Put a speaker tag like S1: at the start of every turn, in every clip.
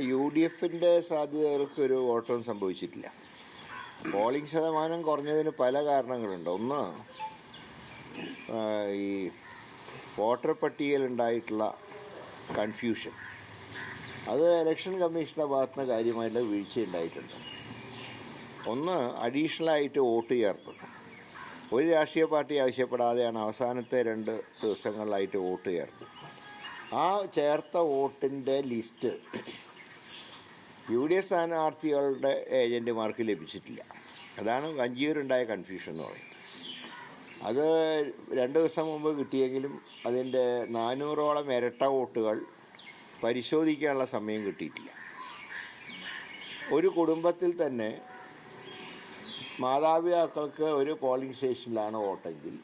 S1: U D എഫിന്റെ സാധ്യതകൾക്ക് ഒരു ഓട്ടം സംഭവിച്ചിട്ടില്ല. പോളിംഗ് ശതമാനം കുറഞ്ഞതിന് പല കാരണങ്ങളുണ്ട്. ഒന്ന് ഈ വോട്ടർ പട്ടികയിലുണ്ടായിട്ടുള്ള കൺഫ്യൂഷൻ. അത് ഇലക്ഷൻ കമ്മീഷന്റെ ഭാഗത്ത് നിന്ന് കാര്യമായിട്ട് വീഴ്ച ഉണ്ടായിട്ടുണ്ട്. ഒന്ന് അഡീഷണലായിട്ട് വോട്ട് ചേർത്ത് ഒരു രാഷ്ട്രീയ പാർട്ടി ആവശ്യപ്പെടാതെയാണ് അവസാനത്തെ രണ്ട് ദിവസങ്ങളിലായിട്ട് വോട്ട് ചേർത്തത്. ആ ചേർത്ത വോട്ടിന്റെ ലിസ്റ്റ് യു ഡി എഫ് സ്ഥാനാർത്ഥികളുടെ ഏജന്റുമാർക്ക് ലഭിച്ചിട്ടില്ല. അതാണ് വഞ്ചിയൂരുണ്ടായ കൺഫ്യൂഷൻ എന്ന് പറയുന്നത്. അത് രണ്ട് ദിവസം മുമ്പ് കിട്ടിയെങ്കിലും അതിന്റെ നാനൂറോളം ഇരട്ട വോട്ടുകൾ പരിശോധിക്കാനുള്ള സമയം കിട്ടിയിട്ടില്ല. ഒരു കുടുംബത്തിൽ തന്നെ മാതാപിതാക്കൾക്ക് ഒരു പോളിംഗ് സ്റ്റേഷനിലാണ് വോട്ടെങ്കിൽ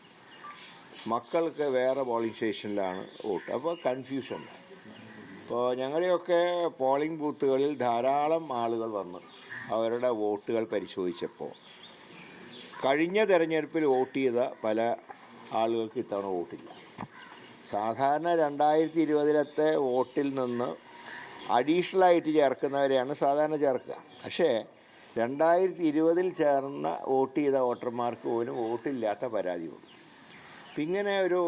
S1: മക്കൾക്ക് വേറെ പോളിംഗ് സ്റ്റേഷനിലാണ് വോട്ട്. അപ്പോൾ കൺഫ്യൂഷൻ ഇപ്പോൾ ഞങ്ങളുടെയൊക്കെ പോളിംഗ് ബൂത്തുകളിൽ ധാരാളം ആളുകൾ വന്നു. അവരുടെ വോട്ടുകൾ പരിശോധിച്ചപ്പോൾ കഴിഞ്ഞ തെരഞ്ഞെടുപ്പിൽ വോട്ട് ചെയ്ത പല ആളുകൾക്ക് ഇത്തവണ വോട്ടില്ല. സാധാരണ രണ്ടായിരത്തി ഇരുപതിലത്തെ വോട്ടിൽ നിന്ന് അഡീഷണലായിട്ട് ചേർക്കുന്നവരെയാണ് സാധാരണ ചേർക്കുക. പക്ഷേ രണ്ടായിരത്തി ഇരുപതിൽ ചേർന്ന വോട്ട് ചെയ്ത വോട്ടർമാർക്ക് പോലും വോട്ടില്ലാത്ത പരാതി വന്നു. ഇങ്ങനെ ഒരു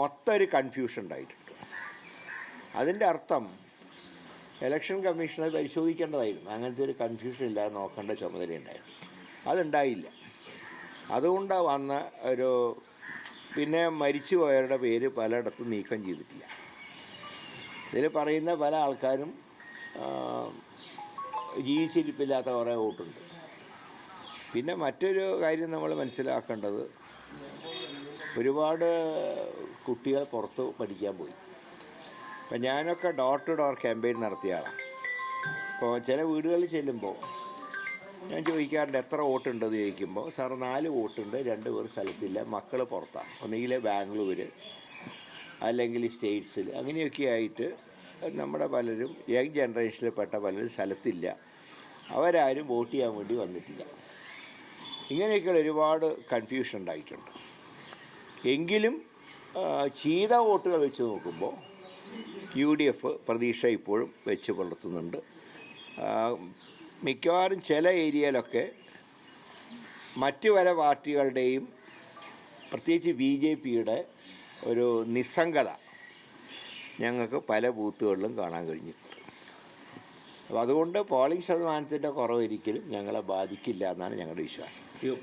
S1: മൊത്തം ഒരു കൺഫ്യൂഷൻ ഉണ്ടായിട്ടുണ്ട് അതിന്റെ അർത്ഥം ഇലക്ഷൻ കമ്മീഷൻ പരിശോധിക്കേണ്ടതായിരുന്നു. അങ്ങനത്തെ ഒരു കൺഫ്യൂഷൻ ഇല്ലാതെ നോക്കേണ്ട ചുമതലയുണ്ടായിരുന്നു അതുണ്ടായില്ല. അതുകൊണ്ട് വന്ന ഒരു പിന്നെ മരിച്ചു പോയവരുടെ പേര് പലയിടത്തും നീക്കം ചെയ്തിട്ടില്ല. ഇതിൽ പറയുന്ന പല ആൾക്കാരും ജീവിച്ചിരിപ്പില്ലാത്ത കുറേ വോട്ടുണ്ട്. പിന്നെ മറ്റൊരു കാര്യം നമ്മൾ മനസ്സിലാക്കേണ്ടത് ഒരുപാട് കുട്ടികൾ പുറത്ത് പഠിക്കാൻ പോയി. അപ്പം ഞാനൊക്കെ ഡോർ ടു ഡോർ ക്യാമ്പയിൻ നടത്തിയ ആളാണ് അപ്പോൾ ചില വീടുകളിൽ ചെല്ലുമ്പോൾ ഞാൻ ചോദിക്കാറുണ്ട് എത്ര വോട്ടുണ്ടെന്ന് ചോദിക്കുമ്പോൾ സാർ നാല് വോട്ടുണ്ട് രണ്ട് പേർ സ്ഥലത്തില്ല മക്കൾ പുറത്താണ് ഒന്നുകിൽ ബാംഗ്ലൂർ അല്ലെങ്കിൽ സ്റ്റേറ്റ്സിൽ. അങ്ങനെയൊക്കെ ആയിട്ട് നമ്മുടെ പലരും യങ് ജനറേഷനിൽപ്പെട്ട പലരും സ്ഥലത്തില്ല. അവരാരും വോട്ട് ചെയ്യാൻ വേണ്ടി വന്നിട്ടില്ല. ഇങ്ങനെയൊക്കെയുള്ള ഒരുപാട് കൺഫ്യൂഷൻ ഉണ്ടായിട്ടുണ്ട്. എങ്കിലും ചീത വോട്ടുകൾ വെച്ച് നോക്കുമ്പോൾ യു ഡി എഫ് പ്രതീക്ഷ ഇപ്പോഴും വെച്ച് പുലർത്തുന്നുണ്ട്. മിക്കവാറും ചില ഏരിയയിലൊക്കെ മറ്റു പല പാർട്ടികളുടെയും പ്രത്യേകിച്ച് ബി ജെ പിയുടെ ഒരു നിസ്സംഗത ഞങ്ങൾക്ക് പല ബൂത്തുകളിലും കാണാൻ കഴിഞ്ഞിട്ടുണ്ട് അപ്പോൾ അതുകൊണ്ട് പോളിംഗ് ശതമാനത്തിന്റെ കുറവ് ഒരിക്കലും ഞങ്ങളെ ബാധിക്കില്ല എന്നാണ് ഞങ്ങളുടെ വിശ്വാസം.